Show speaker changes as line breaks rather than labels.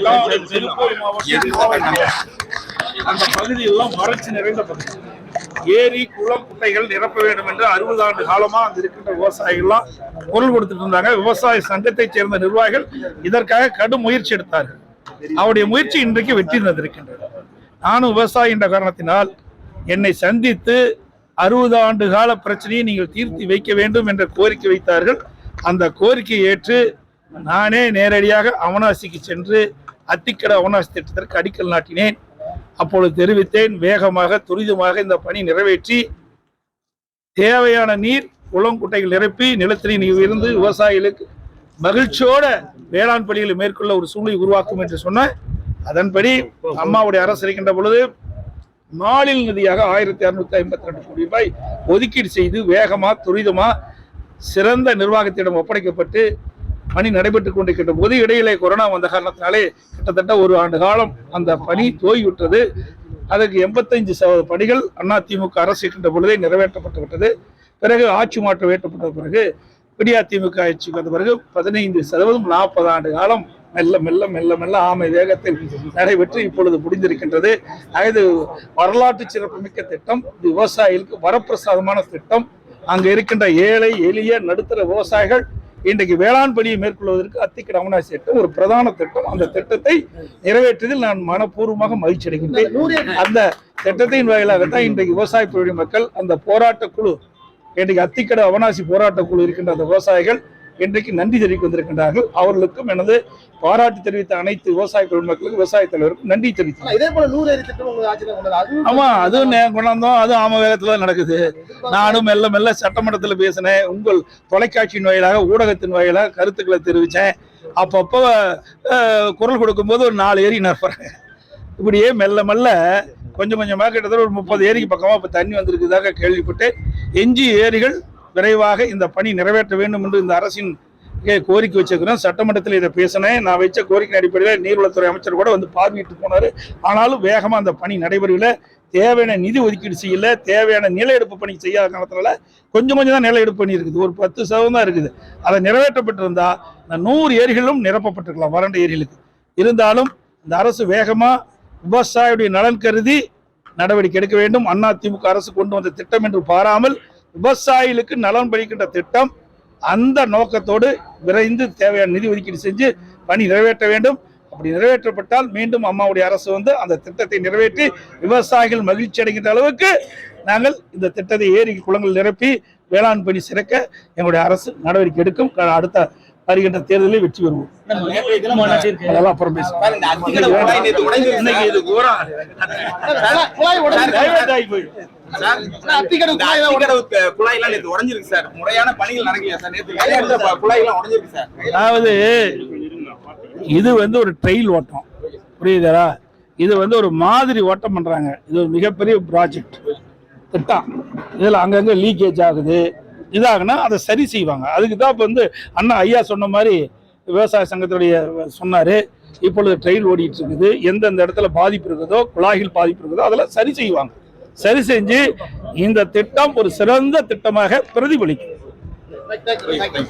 எல்லாம் திருப்பூர் மாவட்டம் அந்த பகுதியெல்லாம் வறட்சி நிறைந்த பகுதி. ஏரி குளம் குட்டைகள் நிரப்ப வேண்டும் என்று அறுபது ஆண்டு காலமா அங்க இருக்கின்ற விவசாயிகள்லாம் குரல் கொடுத்துட்டு இருந்தாங்க. விவசாய சங்கத்தை சேர்ந்த நிர்வாகிகள் இதற்காக கடும் முயற்சி எடுத்தார்கள். அவருடைய முயற்சி இன்றைக்கு வெற்றி தந்திருக்கின்றது. நானும் விவசாயி என்ற காரணத்தினால் என்னை சந்தித்து அறுபது ஆண்டு கால பிரச்சனையை நீங்கள் தீர்த்து வைக்க வேண்டும் என்ற கோரிக்கை வைத்தார்கள். அந்த கோரிக்கையை ஏற்று நானே நேரடியாக அவனாசிக்கு சென்று அத்திக்கட அவனாசி திட்டத்திற்கு அடிக்கல் நாட்டினேன். அப்பொழுது தெரிவித்தேன் வேகமாக துரிதமாக இந்த பணி நிறைவேற்றி தேவையான நீர் குளங்குட்டைகள் நிரப்பி நிலத்தடி நீர் இருந்து விவசாயிகளுக்கு மகிழ்ச்சியோட வேளாண் பணிகளை மேற்கொள்ள ஒரு சூழ்நிலை உருவாக்கும் என்று சொன்ன அதன்படி அம்மாவுடைய அரசு இருக்கின்ற பொழுது மாநில நிதியாக ஆயிரத்தி அறுநூத்தி ஐம்பத்தி ரெண்டு கோடி ரூபாய் ஒதுக்கீடு செய்து வேகமாக துரிதமாக சிறந்த நிர்வாகத்திடம் ஒப்படைக்கப்பட்டு பணி நடைபெற்றுக் கொண்டிருக்கின்ற போது இடையிலே கொரோனா வந்த காரணத்தினாலே கிட்டத்தட்ட ஒரு ஆண்டு காலம் அந்த பணி தோய்விட்டது அதற்கு எண்பத்தைந்து சதவீத பணிகள் அதிமுக அரசு இருக்கின்ற பொழுதே நிறைவேற்றப்பட்டு விட்டது. பிறகு ஆட்சி மாற்றம் ஏற்றப்பட்ட பிறகு விடியாதிமுக ஆட்சிக்கு வந்த பிறகு பதினைந்து சதவீதம் நாற்பது ஆண்டு காலம் மெல்ல மெல்ல மெல்ல மெல்ல ஆமை வேகத்தில் நடைபெற்று இப்பொழுது முடிந்திருக்கின்றது. இது வரலாற்று சிறப்புமிக்க திட்டம் இது விவசாயிகளுக்கு வரப்பிரசாதமான திட்டம். அங்கு இருக்கின்ற ஏழை எளிய நடுத்தர விவசாயிகள் இன்றைக்கு வேளாண் பணியை மேற்கொள்வதற்கு அத்திக்கு ரமணாசி திட்டம் ஒரு பிரதான திட்டம். அந்த திட்டத்தை நிறைவேற்றுவதில் நான் மனப்பூர்வமாக மகிழ்ச்சி அடைகின்றேன். அந்த திட்டத்தின் வாயிலாகத்தான் இன்றைக்கு விவசாய பகுதி மக்கள் அந்த போராட்ட குழு இன்றைக்கு அத்திக்கடை அவனாசி போராட்ட குழு இருக்கின்ற அந்த விவசாயிகள் இன்றைக்கு நன்றி தெரிவிக்க வந்திருக்கின்றார்கள். அவர்களுக்கும் எனது பாராட்டு தெரிவித்த அனைத்து விவசாய குழுமக்களுக்கும் விவசாய தலைவருக்கும் நன்றி தெரிவித்தேன்
இதே போல நூறு ஏரி திட்டம் உங்க ஆட்சியில கொண்டது அதுவும்
ஆமா அதுவும் கொண்டாந்தோம். அதுவும் ஆம வேகத்துல நடக்குது. நானும் மெல்ல மெல்ல சட்டமன்றத்துல பேசினேன். உங்கள் தொலைக்காட்சியின் வாயிலாக ஊடகத்தின் வாயிலாக கருத்துக்களை தெரிவிச்சேன். அப்பப்போ குரல் கொடுக்கும்போது ஒரு நாலு ஏரி நிரப்புறேன். இப்படியே மெல்ல மெல்ல கொஞ்சம் கொஞ்சமாக கிட்டத்தட்ட ஒரு முப்பது ஏரிக்கு பக்கமா இப்ப தண்ணி வந்திருக்குதாக கேள்விப்பட்டு எஞ்சி ஏரிகள் விரைவாக இந்த பணி நிறைவேற்ற வேண்டும் என்று இந்த அரசின் கோரிக்கை வச்சிருக்கிறோம். சட்டமன்றத்தில் இதை பேசினேன். நான் வச்ச கோரிக்கை அடிப்படையில் நீர்வளத்துறை அமைச்சர் கூட வந்து பார்வையிட்டு போனார். ஆனாலும் வேகமாக அந்த பணி நடைபெறவில்லை. தேவையான நிதி ஒதுக்கீடு செய்யல. தேவையான நில எடுப்பு பணி செய்யாத காரணத்தினால கொஞ்சம் கொஞ்சம் தான் நில எடுப்பு பணி இருக்குது. ஒரு பத்து சதவீதம் தான் இருக்குது. அதை நிறைவேற்றப்பட்டிருந்தா இந்த நூறு ஏரிகளும் நிரப்பப்பட்டிருக்கலாம். வறண்ட ஏரிகளுக்கு. இருந்தாலும் இந்த அரசு வேகமாக விவசாயியுடைய நலன் கருதி நடவடிக்கை எடுக்க வேண்டும். அண்ணா திமுக அரசு கொண்டு வந்த திட்டம் என்று பாராமல் விவசாயிகளுக்கு நலன் பலிக்கின்ற திட்டம் அந்த நோக்கத்தோடு விரைந்து தேவையான நிதி ஒதுக்கீடு செஞ்சு பணி நிறைவேற்ற வேண்டும். அப்படி நிறைவேற்றப்பட்டால் மீண்டும் அம்மாவுடைய அரசு வந்து அந்த திட்டத்தை நிறைவேற்றி விவசாயிகள் மகிழ்ச்சி அடைகின்ற அளவுக்கு நாங்கள் இந்த திட்டத்தை ஏரி குளங்கள் நிரப்பி வேளாண் பணி சிறக்க எங்களுடைய அரசு நடவடிக்கை எடுக்கும். க- அடுத்த வருகின்ற தேர்தலில் வெற்றி பெறுவோம். அதெல்லாம் அப்புறம் பேசுவோம். அதாவது இது வந்து ஒரு ட்ரெயில் ஓட்டம். புரியுதா இது வந்து ஒரு மாதிரி ஓட்டம் பண்றாங்க. இது ஒரு மிகப்பெரிய ப்ராஜெக்ட் திட்டம். இதில் அங்கங்கே லீக்கேஜ் ஆகுது. இதாகுனா அதை சரி செய்வாங்க. அதுக்கு தான் இப்போ வந்து அண்ணா ஐயா சொன்ன மாதிரி விவசாய சங்கத்துடைய சொன்னார். இப்பொழுது ட்ரெயில் ஓடிட்டு இருக்குது எந்தெந்த இடத்துல பாதிப்பு இருக்குதோ குழாயில் பாதிப்பு இருக்குதோ அதெல்லாம் சரி செய்வாங்க. சரி செஞ்சு இந்த திட்டம் ஒரு சிறந்த திட்டமாக பிரதிபலிக்கும்.